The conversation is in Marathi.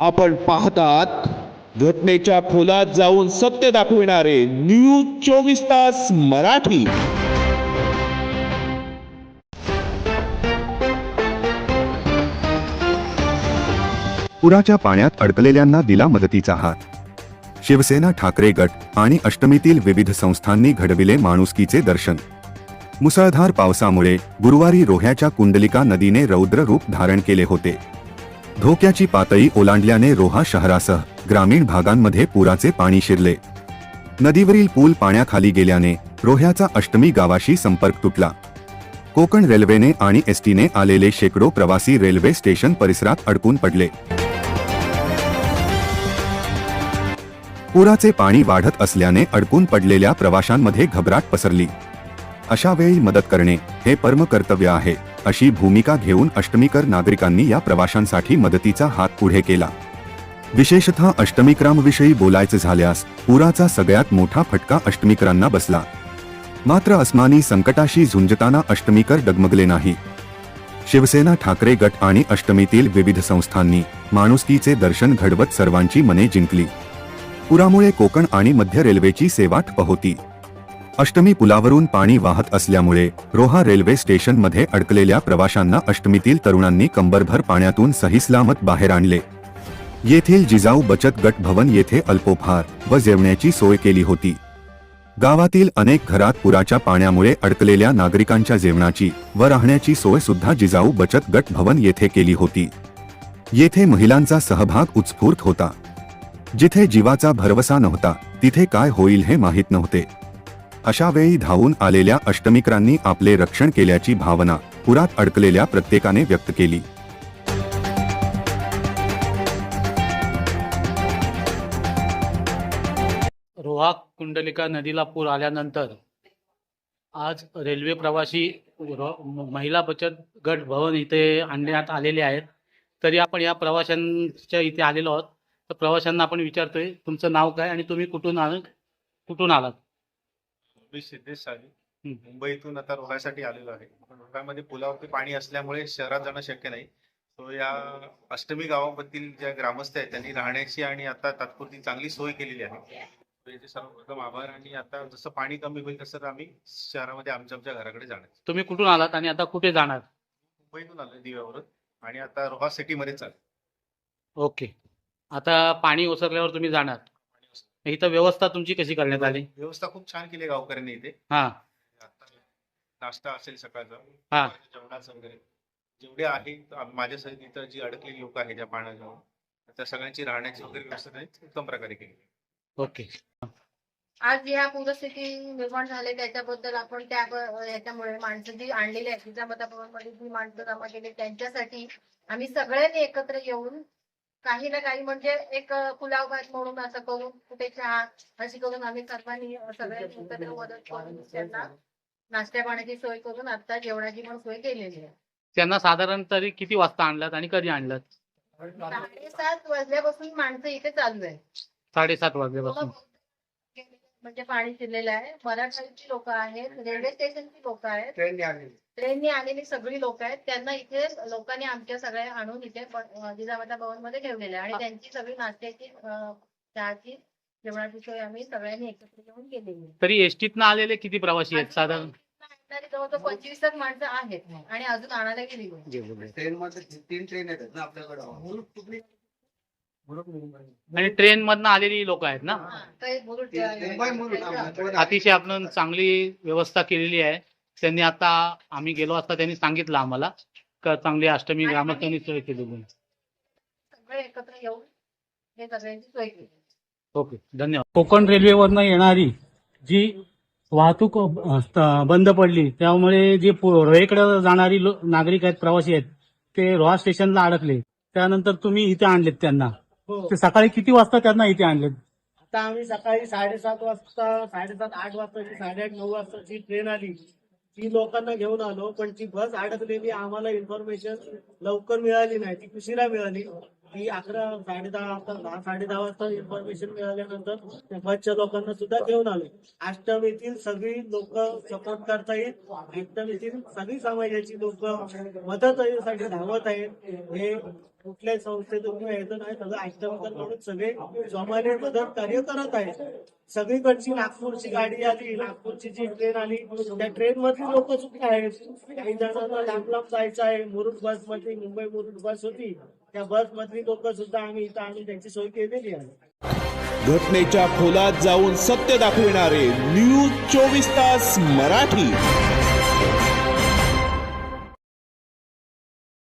आपण पाहतात घटनेच्या खोलात जाऊन सत्य दाखविणारे न्यूज चोवीस तास मराठी. पुराच्या पाण्यात अडकलेल्यांना दिला मदतीचा हात. शिवसेना ठाकरे गट आणि अष्टमीतील विविध संस्थांनी घडविले माणुसकीचे दर्शन. मुसळधार पावसामुळे गुरुवारी रोह्याच्या कुंडलिका नदीने रौद्र रूप धारण केले होते. धोक्याची पातळी ओलांडल्याने रोहा शहरासह ग्रामीण भागांमध्ये पुराचे पाणी शिरले. नदीवरील पूल पाण्याखाली गेल्याने रोह्याचा अष्टमी गावाशी संपर्क तुटला. कोकण रेल्वेने आणि एसटीने आलेले शेकडो प्रवासी रेल्वे स्टेशन परिसरात अडकून पडले. पुराचे पाणी वाढत असल्याने अडकून पडलेल्या प्रवाशांमध्ये घबराट पसरली. अशा वेळी मदत करणे हे परम कर्तव्य आहे अशी भूमिका घेऊन अष्टमीकर नागरिकांनी या प्रवाशांसाठी मदतीचा हात पुढे केला. विशेषतः अष्टमीकरांविषयी बोलायचे झाल्यास पुराचा सगळ्यात मोठा फटका अष्टमीकरांना बसला. मात्र अस्मानी संकटाशी झुंजताना अष्टमीकर डगमगले नाही. शिवसेना ठाकरे गट आणि अष्टमीतील विविध संस्थांनी माणुसकीचे दर्शन घडवत सर्वांची मने जिंकली. पुरामुळे कोकण आणि मध्य रेल्वेची सेवा ठप होती. अष्टमी पुलावरून पाणी वाहत असल्यामुळे रोहा रेल्वे स्टेशनमध्ये अडकलेल्या प्रवाशांना अष्टमीतील तरुणांनी कंबरभर पाण्यातून सहिसलामत बाहेर आणले. येथील जिजाऊ बचत गट भवन येथे अल्पोपहार व जेवण्याची सोय केली होती. गावातील अनेक घरात पुराच्या पाण्यामुळे अडकलेल्या नागरिकांच्या जेवणाची व राहण्याची सोय सुद्धा जिजाऊ बचत गट भवन येथे केली होती. येथे महिलांचा सहभाग उत्स्फूर्त होता. जिथे जीवाचा भरवसा नव्हता तिथे काय होईल हे माहीत नव्हते. अशा वेळी धावून आलेल्या अष्टमिकरांनी आपले रक्षण केल्याची भावना पुरात अडकलेल्या प्रत्येकाने व्यक्त केली. रोहा कुंडलिका नदीला पूर आल्यानंतर आज रेल्वे प्रवासी महिला बचत गट भवन इथे आणण्यात आलेले आहेत. तरी आपण या प्रवाशांच्या इथे आलेलो आहोत. तर प्रवाशांना आपण विचारतोय तुमचं नाव काय आणि तुम्ही कुठून आल कुठून आलात? मी सिद्धेश साली हं. मुंबईतून आता रोह्यासाठी आलेलो आहे. रोह्यामध्ये पुलावरती पाणी असल्यामुळे शहरात जाणं शक्य नाही. तो या अष्टमी गावामधील ज्या ग्रामस्थ आहेत त्यांनी राहण्याची आणि आता तात्पुरती चांगली सोय केलेली आहे. याचे सर्वप्रथम आभार आणि आता जसं पाणी कमी होईल तसं आम्ही शहरामध्ये आमच्या आमच्या घराकडे जाणार तुम्ही कुठून आलात आणि आता कुठे जाणार? मुंबईतून आलोय दिव्यावरून. आणि आता रोहा सिटीमध्ये चाल ओके. आता पाणी ओसरल्यावर तुम्ही जाणार. इथं व्यवस्था तुमची कशी करण्यात आली? व्यवस्था खूप छान केली आहे गावकऱ्यांनी इथे. हा. आता नाश्ता असेल सकाळचा. हा. जेवणाचं वगैरे. जेवढे आहे आम- माझ्यासहित इथं जी अडकलेली लोक आहेत ज्या पाण्याजवळ त्या सगळ्यांची राहण्याची वगैरे व्यवस्था त्यांनी उत्तम प्रकारे केली. ओके. आज ह्या पूरस्थिती निर्माण झाली त्याच्याबद्दल आपण त्या ह्याच्यामुळे माणसं जी आणलेली आहेत जिजामाता भवनमध्ये जी माणसं जमा केली त्यांच्यासाठी आम्ही सगळ्यांनी एकत्र येऊन काही ना काही म्हणजे एक पुलाव भात म्हणून असं करून कुठे चहा अशी करून आम्ही सर्वांनी सगळ्यांनी एकत्र मदत करून त्यांना नाश्त्या पाण्याची सोय करून आता जेवणाची पण सोय केलेली आहे. त्यांना साधारण तरी किती वाजता आणलात आणि कधी आणलात? साडेसात वाजल्यापासून माणसं इथे चालू आहे साडेसात वाजल्यापासून. म्हणजे पाणी शिरलेलं आहे. मराठवाड्याची लोक आहेत रेल्वे स्टेशनची लोक आहेत. ट्रेननी आलेली सगळी लोक आहेत. त्यांना इथे लोकांनी आमच्या सगळ्या आणून इथे जिजामाता भवनमध्ये ठेवलेले आहे. आणि त्यांची सगळी नाश्त्याची चहाची जेवणाची सोय आम्ही सगळ्यांनी एकत्र येऊन केलेली आहे. तरी एसटीतनं आलेले किती प्रवासी आहेत साधारण? आणणारी जवळजवळ पंचवीस माणसं आहेत. आणि अजून आणायला गेली. ट्रेन मध्ये तीन ट्रेन येतात ना आपल्याकडे? आणि ट्रेन मधनं आलेली लोक आहेत ना? अतिशय आपण चांगली व्यवस्था केलेली आहे. त्यांनी आता आम्ही गेलो असता त्यांनी सांगितलं आम्हाला का चांगली अष्टमी ग्रामस्थांनी सोय केलेली ओके धन्यवाद. कोकण रेल्वेवरनं येणारी जी वाहतूक बंद पडली त्यामुळे जे रोहेकडे जाणारी नागरिक आहेत प्रवासी आहेत ते रोहा स्टेशनला अडकले. त्यानंतर तुम्ही इथे आणलेत त्यांना. ते सकाळी किती वाजता त्यांना इथे आणलेत आता आम्ही सकाळी साडेसात वाजता साडेसात आठ वाजताची साडेआठ नऊ वाजताची ट्रेन आली ती लोकांना घेऊन आलो पण ती बस अडकलेली आम्हाला इन्फॉर्मेशन लवकर मिळाली नाही ती उशिरा मिळाली. की अकरा साडे दहा वाजता दहा साडे दहा वाजता इन्फॉर्मेशन मिळाल्यानंतर त्या लोकांना सुद्धा घेऊन आले. अष्टमीतील सगळी लोक सपोर्ट करतायत अष्टमीतील सगळी समाजाची लोक मदतीसाठी धावत आहेत. हे कुठल्याही संस्थेतून किंवा याचं नाही. सगळं अष्टमकर म्हणून सगळे जोमाने मदत कार्य करत आहेत. सगळीकडची नागपूरची गाडी आली नागपूरची जी ट्रेन आली त्या ट्रेन मधली लोक सुद्धा आहेत. काही जणांना लांब लांब जायचं आहे. मुरुड बसमध्ये मुंबई मुरुड बस होती. त्या बस मधली लोक सुद्धा आम्ही इथं आणून त्यांची सोय केलेली आहे. घटनेच्या खोलात जाऊन सत्य दाखविणारे न्यूज चोवीस तास मराठी.